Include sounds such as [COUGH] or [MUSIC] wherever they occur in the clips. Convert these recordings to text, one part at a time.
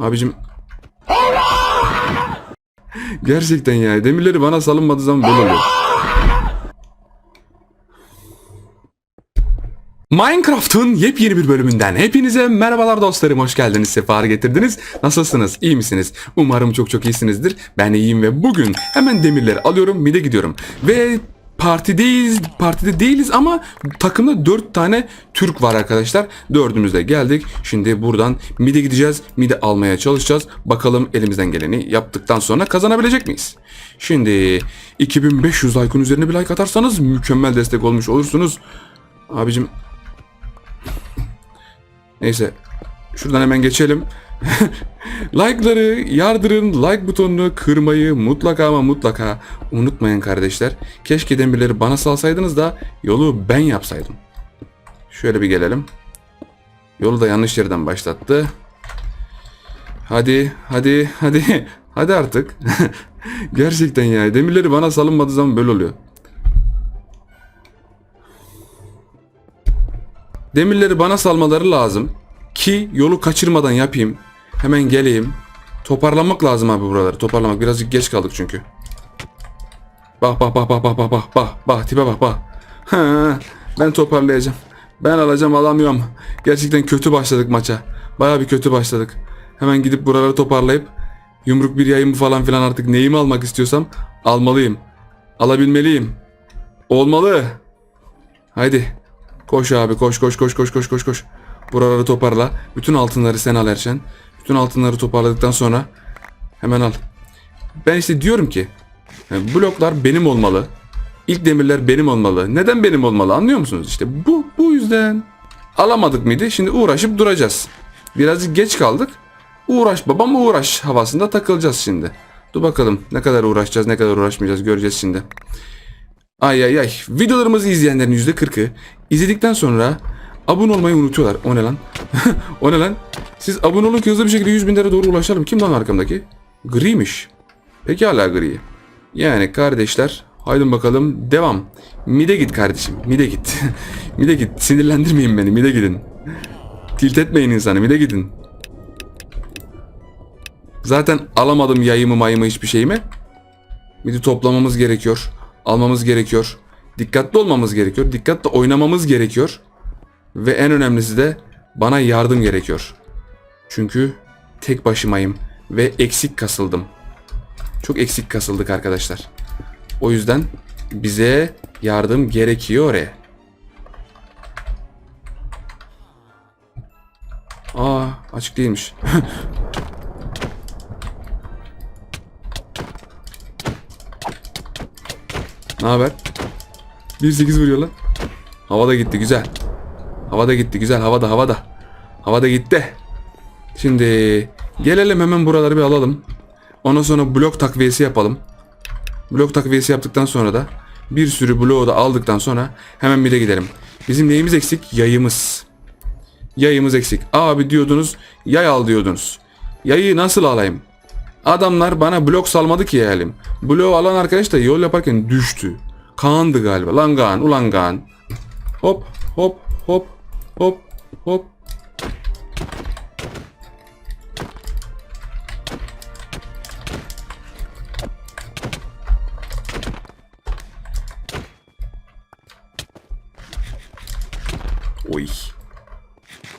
Abicim. Gerçekten ya. Demirleri bana salınmadığı zaman böyle oluyor. Minecraft'ın yepyeni bir bölümünden hepinize merhabalar dostlarım. Hoş geldiniz, sefalar getirdiniz. Nasılsınız? İyi misiniz? Umarım çok çok iyisinizdir. Ben iyiyim ve bugün hemen demirleri alıyorum, mide gidiyorum. Ve partideyiz, partide değiliz ama takımda 4 tane Türk var arkadaşlar. Dördümüz de geldik. Şimdi buradan mide gideceğiz. Mide almaya çalışacağız. Bakalım elimizden geleni yaptıktan sonra kazanabilecek miyiz? Şimdi 2500 like'ın üzerine bir like atarsanız mükemmel destek olmuş olursunuz. Abicim Neyse. Şuradan hemen geçelim. [LAUGHS] Like'ları yardırın. Like butonunu kırmayı mutlaka ama mutlaka unutmayın kardeşler. Keşke demirleri bana salsaydınız da yolu ben yapsaydım. Şöyle bir gelelim. Yolu da yanlış yerden başlattı. Hadi, hadi, hadi. [LAUGHS] Hadi artık. [LAUGHS] Gerçekten ya. Demirleri bana salınmadığı zaman böyle oluyor. Demirleri bana salmaları lazım. Ki yolu kaçırmadan yapayım. Hemen geleyim. Toparlamak lazım abi buraları. Toparlamak. Birazcık geç kaldık çünkü. Bak bak bak bak bak bak bak bak bak tipe bak bak. Ben toparlayacağım. Ben alacağım alamıyorum. Gerçekten kötü başladık maça. Baya bir kötü başladık. Hemen gidip buraları toparlayıp yumruk bir yayımı falan filan artık neyimi almak istiyorsam almalıyım. Alabilmeliyim. Olmalı. Haydi. Koş abi koş koş koş koş koş koş koş. Buraları toparla. Bütün altınları sen al Erşen. Bütün altınları toparladıktan sonra hemen al. Ben işte diyorum ki e, bloklar benim olmalı. İlk demirler benim olmalı. Neden benim olmalı anlıyor musunuz? İşte bu bu yüzden. Alamadık mıydı? Şimdi uğraşıp duracağız. Birazcık geç kaldık. Uğraş babam uğraş havasında takılacağız şimdi. Dur bakalım ne kadar uğraşacağız ne kadar uğraşmayacağız göreceğiz şimdi. Ay ay ay. Videolarımızı izleyenlerin %40'ı izledikten sonra abone olmayı unutuyorlar. O ne lan? [LAUGHS] o ne lan? Siz abone olun ki hızlı bir şekilde 100 binlere doğru ulaşalım. Kim lan arkamdaki? Gri'miş. Peki hala gri. Yani kardeşler haydi bakalım devam. Mide git kardeşim. Mide git. [LAUGHS] mide git. Sinirlendirmeyin beni. Mide gidin. Tilt etmeyin insanı. Mide gidin. Zaten alamadım yayımı mayımı hiçbir şeyimi. Midi toplamamız gerekiyor almamız gerekiyor. Dikkatli olmamız gerekiyor. Dikkatli oynamamız gerekiyor. Ve en önemlisi de bana yardım gerekiyor. Çünkü tek başımayım ve eksik kasıldım. Çok eksik kasıldık arkadaşlar. O yüzden bize yardım gerekiyor. E. Aa açık değilmiş. [LAUGHS] Ne haber? 1.8 vuruyor lan. Havada gitti güzel. Havada gitti güzel havada havada. Havada gitti. Şimdi gelelim hemen buraları bir alalım. Ondan sonra blok takviyesi yapalım. Blok takviyesi yaptıktan sonra da bir sürü bloğu da aldıktan sonra hemen bir de gidelim. Bizim neyimiz eksik? Yayımız. Yayımız eksik. Abi diyordunuz yay al diyordunuz. Yayı nasıl alayım? Adamlar bana blok salmadı ki yayalim. Bloğu alan arkadaş da yol yaparken düştü. Kaan'dı galiba. Lan Kaan, ulan Kaan. Hop, hop, hop, hop, hop. Oy.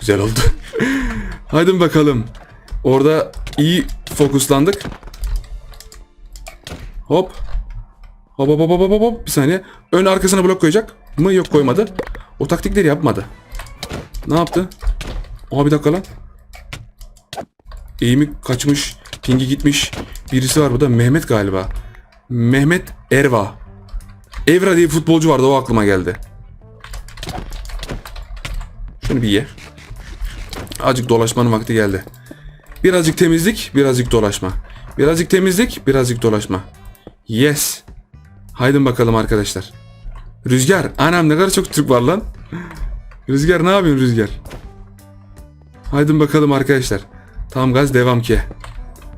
Güzel oldu. [LAUGHS] Hadi bakalım. Orada iyi fokuslandık. Hop hop hop hop hop hop. Bir saniye. Ön arkasına blok koyacak mı? Yok koymadı. O taktikleri yapmadı. Ne yaptı? Oha bir dakika lan. Eğimi kaçmış. Pingi gitmiş. Birisi var burada. Mehmet galiba. Mehmet Erva. Evra diye futbolcu vardı. O aklıma geldi. Şunu bir ye. Azıcık dolaşmanın vakti geldi. Birazcık temizlik, birazcık dolaşma. Birazcık temizlik, birazcık dolaşma. Yes. Haydin bakalım arkadaşlar. Rüzgar. Anam ne kadar çok Türk var lan. Rüzgar ne yapıyorsun Rüzgar? Haydin bakalım arkadaşlar. Tam gaz devam ki.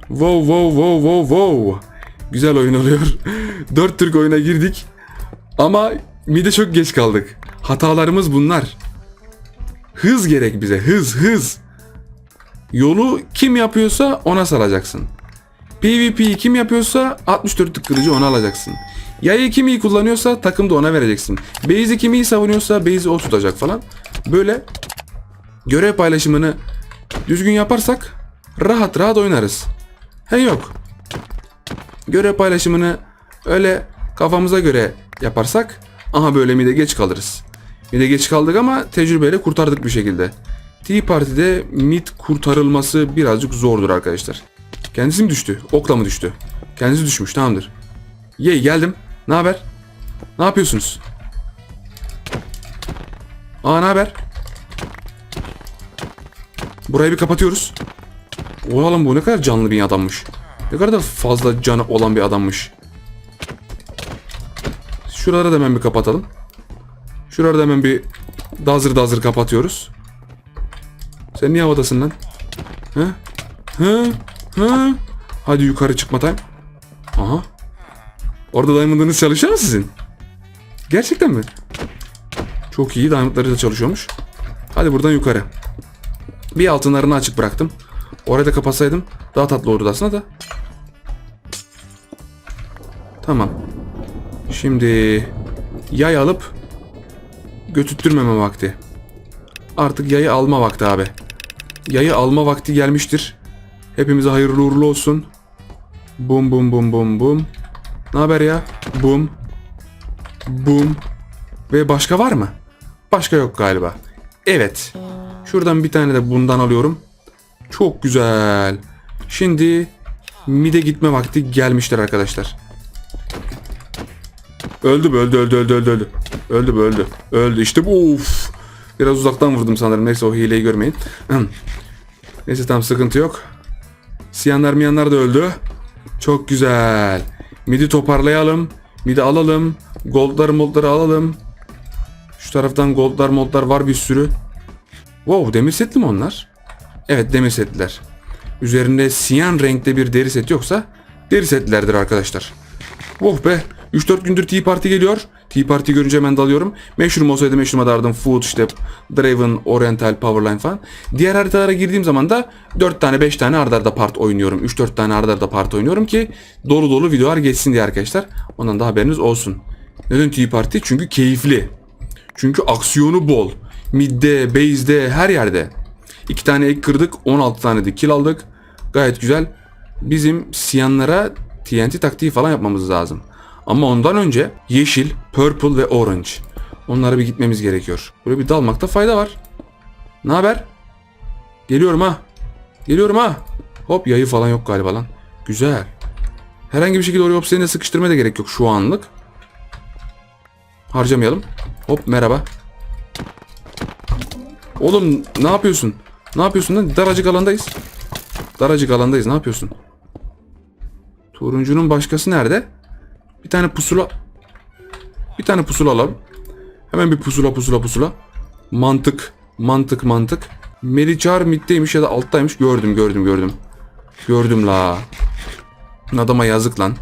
Wow wow wow wow wow. Güzel oyun oluyor. [LAUGHS] 4 Türk oyuna girdik. Ama mide çok geç kaldık. Hatalarımız bunlar. Hız gerek bize. Hız hız. Yolu kim yapıyorsa ona salacaksın. PvP'yi kim yapıyorsa 64'lük kılıcı ona alacaksın. Yayı kim iyi kullanıyorsa takım da ona vereceksin. Base'i kim iyi savunuyorsa base'i o tutacak falan. Böyle görev paylaşımını düzgün yaparsak rahat rahat oynarız. He yok. Görev paylaşımını öyle kafamıza göre yaparsak aha böyle mi de geç kalırız. Bir de geç kaldık ama tecrübeyle kurtardık bir şekilde. Tea Party'de mid kurtarılması birazcık zordur arkadaşlar. Kendisi mi düştü? Okla mı düştü? Kendisi düşmüş tamamdır. Yey geldim. Ne haber? Ne yapıyorsunuz? Aa ne haber? Burayı bir kapatıyoruz. Oğlum bu ne kadar canlı bir adammış. Ne kadar da fazla canı olan bir adammış. Şuraları da hemen bir kapatalım. Şuraları da hemen bir dazır dazır kapatıyoruz. Sen niye havadasın lan? Hı? Hı? Hı? Hadi yukarı çıkma time. Aha. Orada diamond'ınız çalışıyor mu sizin? Gerçekten mi? Çok iyi diamondları da çalışıyormuş. Hadi buradan yukarı. Bir altınlarını açık bıraktım. Orayı da kapatsaydım daha tatlı olurdu aslında da. Tamam. Şimdi yay alıp götürtmeme vakti. Artık yayı alma vakti abi. Yayı alma vakti gelmiştir. Hepimize hayırlı uğurlu olsun. Bum bum bum bum bum. Ne haber ya? Bum. Bum. Ve başka var mı? Başka yok galiba. Evet. Şuradan bir tane de bundan alıyorum. Çok güzel. Şimdi mide gitme vakti gelmiştir arkadaşlar. Öldü bu, öldü öldü öldü öldü öldü. Öldü bu, öldü. Öldü işte bu. Of. Biraz uzaktan vurdum sanırım. Neyse o hileyi görmeyin. Neyse tam sıkıntı yok. Siyanlar miyanlar da öldü. Çok güzel. Midi toparlayalım. Midi alalım. Goldları moldları alalım. Şu taraftan goldlar moldlar var bir sürü. Wow demir setli mi onlar? Evet demir setliler. Üzerinde siyan renkte bir deri set yoksa deri setlilerdir arkadaşlar. Oh be 3-4 gündür Tea Party geliyor. Tea Party görünce hemen dalıyorum. Meşhur olsaydı meşhuruma dardım. Food işte Draven, Oriental, Powerline falan. Diğer haritalara girdiğim zaman da 4 tane 5 tane ardarda arda part oynuyorum. 3-4 tane ardarda arda part oynuyorum ki dolu dolu videolar geçsin diye arkadaşlar. Ondan da haberiniz olsun. Neden Tea Party? Çünkü keyifli. Çünkü aksiyonu bol. Midde, base'de, her yerde. İki tane ek kırdık, 16 tane de kill aldık. Gayet güzel. Bizim siyanlara TNT taktiği falan yapmamız lazım. Ama ondan önce yeşil, purple ve orange. Onlara bir gitmemiz gerekiyor. Buraya bir dalmakta fayda var. Ne haber? Geliyorum ha. Geliyorum ha. Hop yayı falan yok galiba lan. Güzel. Herhangi bir şekilde oraya obsidian'e sıkıştırmaya da gerek yok şu anlık. Harcamayalım. Hop merhaba. Oğlum ne yapıyorsun? Ne yapıyorsun lan? Daracık alandayız. Daracık alandayız. Ne yapıyorsun? Turuncunun başkası nerede? Bir tane pusula. Bir tane pusula alalım. Hemen bir pusula pusula pusula. Mantık. Mantık mantık. Meriçar middeymiş ya da alttaymış. Gördüm gördüm gördüm. Gördüm la. Adama yazık lan.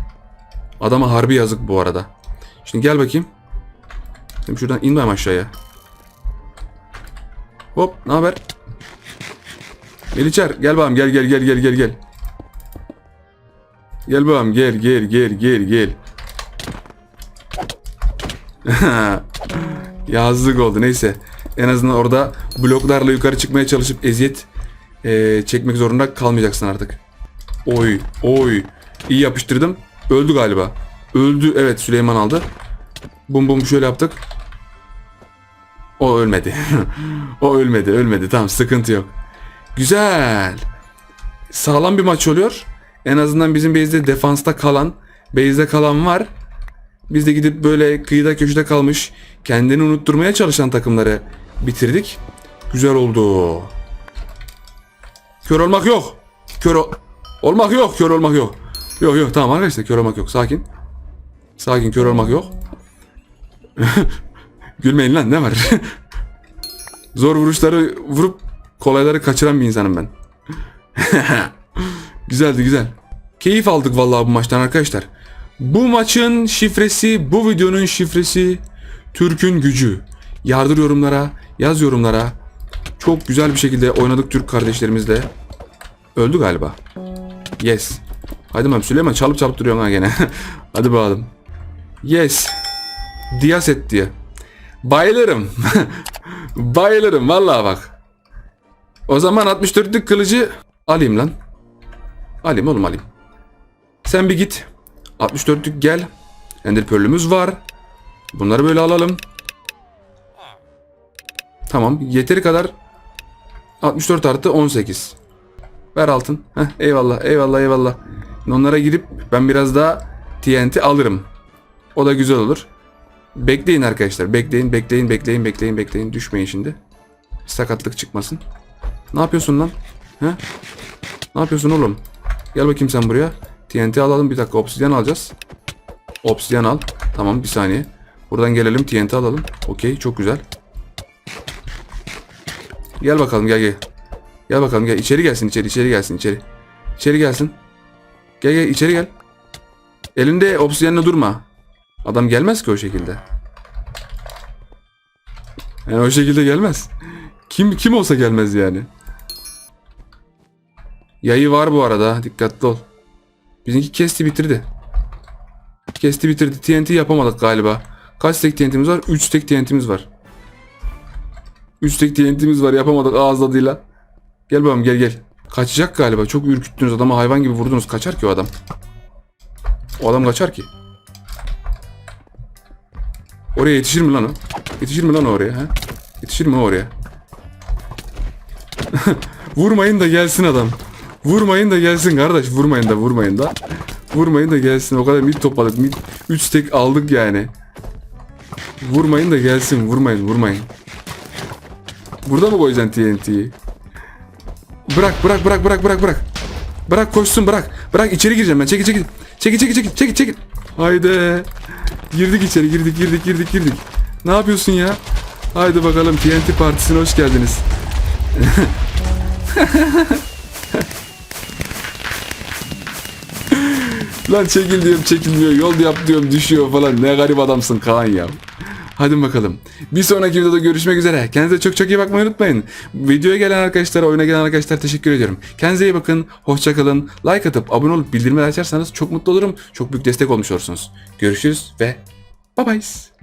Adama harbi yazık bu arada. Şimdi gel bakayım. Şimdi şuradan in bakayım aşağıya. Hop ne haber? Meliçer gel bakalım gel gel gel gel gel gel. Gel bakalım gel gel gel gel gel. [LAUGHS] Yazlık oldu neyse. En azından orada bloklarla yukarı çıkmaya çalışıp eziyet eee, çekmek zorunda kalmayacaksın artık. Oy oy. İyi yapıştırdım. Öldü galiba. Öldü evet Süleyman aldı. Bum bum şöyle yaptık. O ölmedi. [LAUGHS] o ölmedi ölmedi tamam sıkıntı yok. Güzel. Sağlam bir maç oluyor. En azından bizim base'de defansta kalan, base'de kalan var. Biz de gidip böyle kıyıda köşede kalmış, kendini unutturmaya çalışan takımları bitirdik. Güzel oldu. Kör olmak yok. Kör ol- olmak yok, kör olmak yok. Yok yok tamam arkadaşlar kör olmak yok. Sakin. Sakin kör olmak yok. [LAUGHS] Gülmeyin lan ne var? [LAUGHS] Zor vuruşları vurup kolayları kaçıran bir insanım ben. [LAUGHS] Güzeldi güzel. Keyif aldık vallahi bu maçtan arkadaşlar. Bu maçın şifresi, bu videonun şifresi Türk'ün gücü. Yardır yorumlara, yaz yorumlara. Çok güzel bir şekilde oynadık Türk kardeşlerimizle. Öldü galiba. Yes. Hadi bakalım Süleyman çalıp çalıp duruyorsun ha gene. [LAUGHS] Hadi bakalım. Yes. Diyas et diye. Bayılırım. [LAUGHS] Bayılırım vallahi bak. O zaman 64'lük kılıcı alayım lan. Alayım oğlum alayım. Sen bir git. 64'lük gel. Ender Pearl'ümüz var. Bunları böyle alalım. Tamam. Yeteri kadar 64 artı 18. Ver altın. Heh, eyvallah eyvallah eyvallah. Onlara girip ben biraz daha TNT alırım. O da güzel olur. Bekleyin arkadaşlar. Bekleyin bekleyin bekleyin bekleyin bekleyin. Düşmeyin şimdi. Sakatlık çıkmasın. Ne yapıyorsun lan? He? Ne yapıyorsun oğlum? Gel bakayım sen buraya. TNT alalım bir dakika. Obsidyen alacağız. Obsidyen al. Tamam bir saniye. Buradan gelelim TNT alalım. Okey çok güzel. Gel bakalım gel gel. Gel bakalım gel. İçeri gelsin içeri içeri gelsin içeri. İçeri gelsin. Gel gel içeri gel. Elinde obsidyenle durma. Adam gelmez ki o şekilde. Yani o şekilde gelmez. Kim kim olsa gelmez yani. Yayı var bu arada. Dikkatli ol. Bizimki kesti bitirdi. Kesti bitirdi. TNT yapamadık galiba. Kaç tek TNT'miz var? 3 tek TNT'miz var. 3 tek TNT'miz var. Yapamadık ağız tadıyla. Gel bakalım gel gel. Kaçacak galiba. Çok ürküttünüz adamı hayvan gibi vurdunuz. Kaçar ki o adam. O adam kaçar ki. Oraya yetişir mi lan o? Yetişir mi lan oraya? Ha? Yetişir mi oraya? [LAUGHS] Vurmayın da gelsin adam. Vurmayın da gelsin kardeş. Vurmayın da vurmayın da. Vurmayın da gelsin. O kadar mid topladık. Mid 3 tek aldık yani. Vurmayın da gelsin. Vurmayın vurmayın. Burada mı koyacaksın TNT'yi? Bırak bırak bırak bırak bırak bırak. Bırak koşsun bırak. Bırak içeri gireceğim ben. Çekil çekil. Çekil çekil çekil çekil çekil. Haydi. Girdik içeri girdik girdik girdik girdik. Ne yapıyorsun ya? Haydi bakalım TNT partisine hoş geldiniz. [LAUGHS] Lan çekil diyorum çekilmiyor. Yol yap diyorum düşüyor falan. Ne garip adamsın Kaan ya. Hadi bakalım. Bir sonraki videoda görüşmek üzere. Kendinize çok çok iyi bakmayı unutmayın. Videoya gelen arkadaşlara, oyuna gelen arkadaşlar teşekkür ediyorum. Kendinize iyi bakın. Hoşça kalın. Like atıp abone olup bildirimleri açarsanız çok mutlu olurum. Çok büyük destek olmuş olursunuz. Görüşürüz ve bye bye.